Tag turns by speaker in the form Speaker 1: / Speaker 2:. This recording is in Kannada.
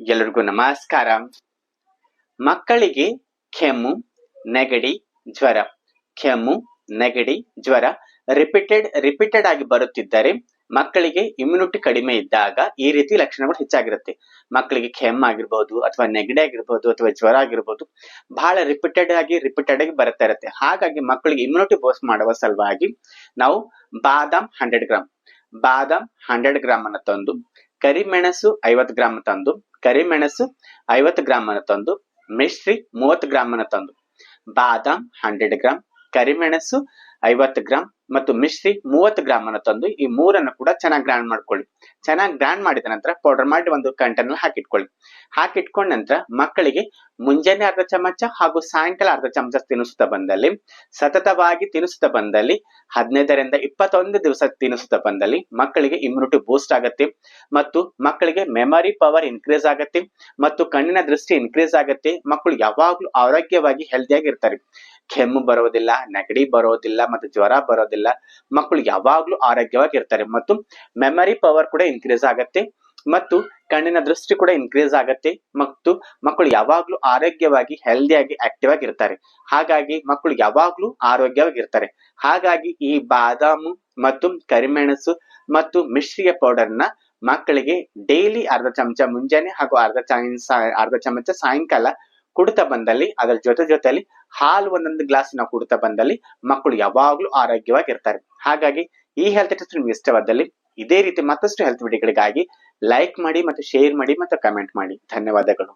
Speaker 1: ಎಲ್ಲರಿಗೂ ನಮಸ್ಕಾರ. ಮಕ್ಕಳಿಗೆ ಕೆಮ್ಮು, ನೆಗಡಿ, ಜ್ವರ. ಕೆಮ್ಮು, ನೆಗಡಿ, ಜ್ವರ ರಿಪೀಟೆಡ್ ರಿಪೀಟೆಡ್ ಆಗಿ ಬರುತ್ತಿದ್ದರೆ ಮಕ್ಕಳಿಗೆ ಇಮ್ಯುನಿಟಿ ಕಡಿಮೆ ಇದ್ದಾಗ ಈ ರೀತಿ ಲಕ್ಷಣಗಳು ಹೆಚ್ಚಾಗಿರುತ್ತೆ. ಮಕ್ಕಳಿಗೆ ಕೆಮ್ಮು ಆಗಿರ್ಬೋದು ಅಥವಾ ನೆಗಡಿ ಆಗಿರ್ಬೋದು ಅಥವಾ ಜ್ವರ ಆಗಿರ್ಬೋದು ಬಹಳ ರಿಪೀಟೆಡ್ ಆಗಿ ರಿಪೀಟೆಡ್ ಆಗಿ ಬರ್ತಾ ಇರುತ್ತೆ. ಹಾಗಾಗಿ ಮಕ್ಕಳಿಗೆ ಇಮ್ಯುನಿಟಿ ಬೋಸ್ಟ್ ಮಾಡುವ ಸಲುವಾಗಿ ನಾವು ಬಾದಾಮ್ ಹಂಡ್ರೆಡ್ ಗ್ರಾಮ್ ಬಾದಾಮ್ ಹಂಡ್ರೆಡ್ ಗ್ರಾಮ್ ಅನ್ನ ತಂದು ಕರಿಮೆಣಸು ಐವತ್ತು ಗ್ರಾಮ್ ತಂದು, ಕರಿಮೆಣಸು ಐವತ್ತು ಗ್ರಾಮ್ ಅನ್ನು ತಂದು, ಮಿಶ್ರಿ ಮೂವತ್ತು ಗ್ರಾಮ್ ಅನ್ನು ತಂದು. ಬಾದಾಮ್ ಹಂಡ್ರೆಡ್ ಗ್ರಾಮ್ ಕರಿಮೆಣಸು ಐವತ್ತು ಗ್ರಾಮ್ ಮತ್ತು ಮಿಶ್ರಿ ಮೂವತ್ತು ಗ್ರಾಮ್ ಅನ್ನು ತಂದು ಈ ಮೂರನ್ನು ಕೂಡ ಚೆನ್ನಾಗಿ ಗ್ರೈಂಡ್ ಮಾಡ್ಕೊಳ್ಳಿ. ಚೆನ್ನಾಗಿ ಗ್ರೈಂಡ್ ಮಾಡಿದ ನಂತರ ಪೌಡರ್ ಮಾಡಿ ಒಂದು ಕಂಟೈನರ್ ಹಾಕಿಟ್ಕೊಳ್ಳಿ. ಹಾಕಿಟ್ಕೊಂಡ ನಂತರ ಮಕ್ಕಳಿಗೆ ಮುಂಜಾನೆ ಅರ್ಧ ಚಮಚ ಹಾಗೂ ಸಾಯಂಕಾಲ ಅರ್ಧ ಚಮಚ ತಿನ್ನಿಸುತ್ತಾ ಬಂದಲ್ಲಿ, ಸತತವಾಗಿ ತಿನ್ನಿಸುತ್ತಾ ಬಂದಲ್ಲಿ, ಹದಿನೈದರಿಂದ ಇಪ್ಪತ್ತೊಂದು ದಿವಸ ತಿನ್ನಿಸುತ್ತಾ ಬಂದಲ್ಲಿ ಮಕ್ಕಳಿಗೆ ಇಮ್ಯುನಿಟಿ ಬೂಸ್ಟ್ ಆಗುತ್ತೆ ಮತ್ತು ಮಕ್ಕಳಿಗೆ ಮೆಮರಿ ಪವರ್ ಇನ್ಕ್ರೀಸ್ ಆಗುತ್ತೆ ಮತ್ತು ಕಣ್ಣಿನ ದೃಷ್ಟಿ ಇನ್ಕ್ರೀಸ್ ಆಗುತ್ತೆ. ಮಕ್ಕಳು ಯಾವಾಗ್ಲೂ ಆರೋಗ್ಯವಾಗಿ ಹೆಲ್ದಿಯಾಗಿ ಇರ್ತಾರೆ ಕೆಮ್ಮು ಬರೋದಿಲ್ಲ, ನೆಗಡಿ ಬರೋದಿಲ್ಲ ಮತ್ತು ಜ್ವರ ಬರೋದಿಲ್ಲ. ಮಕ್ಕಳು ಯಾವಾಗ್ಲೂ ಆರೋಗ್ಯವಾಗಿ ಇರ್ತಾರೆ ಮತ್ತು ಮೆಮರಿ ಪವರ್ ಕೂಡ ಇನ್ಕ್ರೀಸ್ ಆಗತ್ತೆ ಮತ್ತು ಕಣ್ಣಿನ ದೃಷ್ಟಿ ಕೂಡ ಇನ್ಕ್ರೀಸ್ ಆಗತ್ತೆ ಮತ್ತು ಮಕ್ಕಳು ಯಾವಾಗ್ಲೂ ಆರೋಗ್ಯವಾಗಿ ಆಕ್ಟಿವ್ ಆಗಿ ಇರ್ತಾರೆ. ಹಾಗಾಗಿ ಮಕ್ಕಳು ಯಾವಾಗ್ಲೂ ಆರೋಗ್ಯವಾಗಿ ಇರ್ತಾರೆ. ಹಾಗಾಗಿ ಈ ಬಾದಾಮು ಮತ್ತು ಕರಿಮೆಣಸು ಮತ್ತು ಮಿಶ್ರಿಯ ಪೌಡರ್ನ ಮಕ್ಕಳಿಗೆ ಡೈಲಿ ಅರ್ಧ ಚಮಚ ಮುಂಜಾನೆ ಹಾಗೂ ಅರ್ಧ ಚಮಚ ಅರ್ಧ ಚಮಚ ಸಾಯಂಕಾಲ ಕುಡ್ತಾ ಬಂದಲ್ಲಿ, ಅದರ ಜೊತೆ ಜೊತೆಯಲ್ಲಿ ಹಾಲು ಒಂದೊಂದು ಗ್ಲಾಸ್ ನಾವು ಕುಡ್ತಾ ಬಂದಲ್ಲಿ ಮಕ್ಕಳು ಯಾವಾಗ್ಲೂ ಆರೋಗ್ಯವಾಗಿ ಇರ್ತಾರೆ ಹಾಗಾಗಿ ಈ ಹೆಲ್ತ್ ಟಿಪ್ಸ್ ನಿಮ್ಗೆ ಇಷ್ಟವಾದಲ್ಲಿ ಇದೇ ರೀತಿ ಮತ್ತಷ್ಟು ಹೆಲ್ತ್ ವಿಡಿಯೋಗಳಿಗಾಗಿ ಲೈಕ್ ಮಾಡಿ ಮತ್ತು ಶೇರ್ ಮಾಡಿ ಮತ್ತು ಕಮೆಂಟ್ ಮಾಡಿ. ಧನ್ಯವಾದಗಳು.